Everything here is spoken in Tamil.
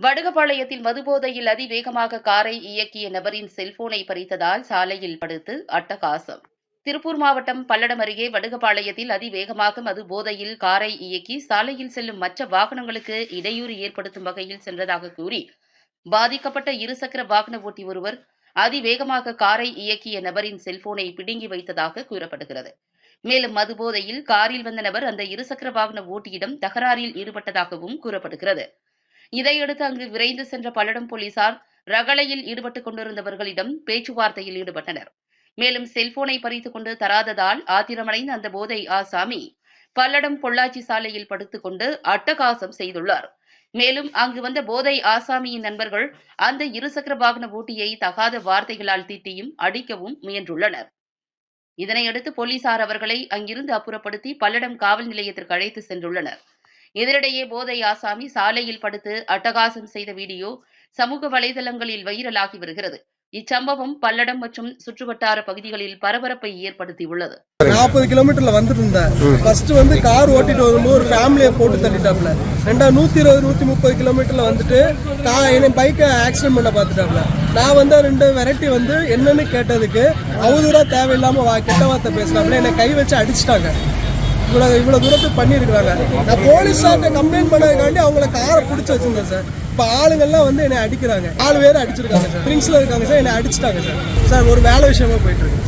வடுகபாளையத்தில் மதுபோதையில் அதிவேகமாக காரை இயக்கிய நபரின் செல்போனை பறித்ததால் சாலையில் படுத்து அட்டகாசம். திருப்பூர் மாவட்டம் பல்லடம் அருகே வடுகபாளையத்தில் அதிவேகமாக மது போதையில் காரை இயக்கி சாலையில் செல்லும் மற்ற வாகனங்களுக்கு இடையூறு ஏற்படுத்தும் வகையில் சென்றதாக கூறி பாதிக்கப்பட்ட இருசக்கர வாகன ஓட்டி ஒருவர் அதிவேகமாக காரை இயக்கிய நபரின் செல்போனை பிடுங்கி வைத்ததாக கூறப்படுகிறது. மேலும் மது போதையில் காரில் வந்த நபர் அந்த இருசக்கர வாகன ஓட்டியிடம் தகராறில் ஈடுபட்டதாகவும் கூறப்படுகிறது. இதையடுத்து அங்கு விரைந்து சென்ற பல்லடம் போலீசார் ரகளையில் ஈடுபட்டுக் கொண்டிருந்தவர்களிடம் பேச்சுவார்த்தையில் ஈடுபட்டனர். மேலும் செல்போனை பறித்துக் கொண்டு தராததால் ஆத்திரமடைந்த அந்த போதை ஆசாமி பல்லடம் பொள்ளாச்சி சாலையில் படுத்துக் கொண்டு அட்டகாசம் செய்துள்ளார். மேலும் அங்கு வந்த போதை ஆசாமியின் நண்பர்கள் அந்த இருசக்கர வாகன ஓட்டியை தகாத வார்த்தைகளால் திட்டியும் அடிக்கவும் முயன்றுள்ளனர். இதனையடுத்து போலீசார் அவர்களை அங்கிருந்து அப்புறப்படுத்தி பல்லடம் காவல் நிலையத்திற்கு அழைத்து சென்றுள்ளனர். இதனிடையே போதை ஆசாமி சாலையில் படுத்து அட்டகாசம் செய்த வீடியோ சமூக வலைதளங்களில் வைரலாகி வருகிறது. இச்சம்பவம் பல்லடம் மற்றும் சுற்றுவட்டார பகுதிகளில் பரபரப்பை ஏற்படுத்தியுள்ளது. நாற்பது கிலோமீட்டர்ல வந்துட்டு இருந்தேன். ஃபர்ஸ்ட் வந்து கார் ஓட்டிட்டு வரும்போது ஒரு ஃபேமிலியை போட்டு தள்ளிட்டாப்ல. ரெண்டா நூத்தி இருபது நூத்தி முப்பது கிலோமீட்டர்ல வந்துட்டு நான் என்ன பைக்கை ஆக்சிடென்ட் பண்ண பார்த்துட்டாப்ல. நான் வந்து ரெண்டு வெரைட்டி வந்து என்னன்னு கேட்டதுக்கு அவதூறா தேவையில்லாம வா கெட்ட வார்த்தை பேசினாப்ல. என்னை கை வச்சு அடிச்சிட்டாங்க. இவ்வளவு இவ்வளவு தூரத்துக்கு பண்ணியிருக்கிறாங்க. நான் போலீஸ் கம்ப்ளைண்ட் பண்ணதுக்காண்டி அவங்கள காரை பிடிச்சி வச்சிருந்தேன் சார். இப்போ ஆளுங்கள்லாம் வந்து என்னை அடிக்கிறாங்க. ஆளு பேர் அடிச்சிருக்காங்க சார். ட்ரிங்க்ஸில் இருக்காங்க சார் என்னை அடிச்சிட்டாங்க சார். சார் ஒரு வேலை விஷயமா போயிட்டு இருக்கு.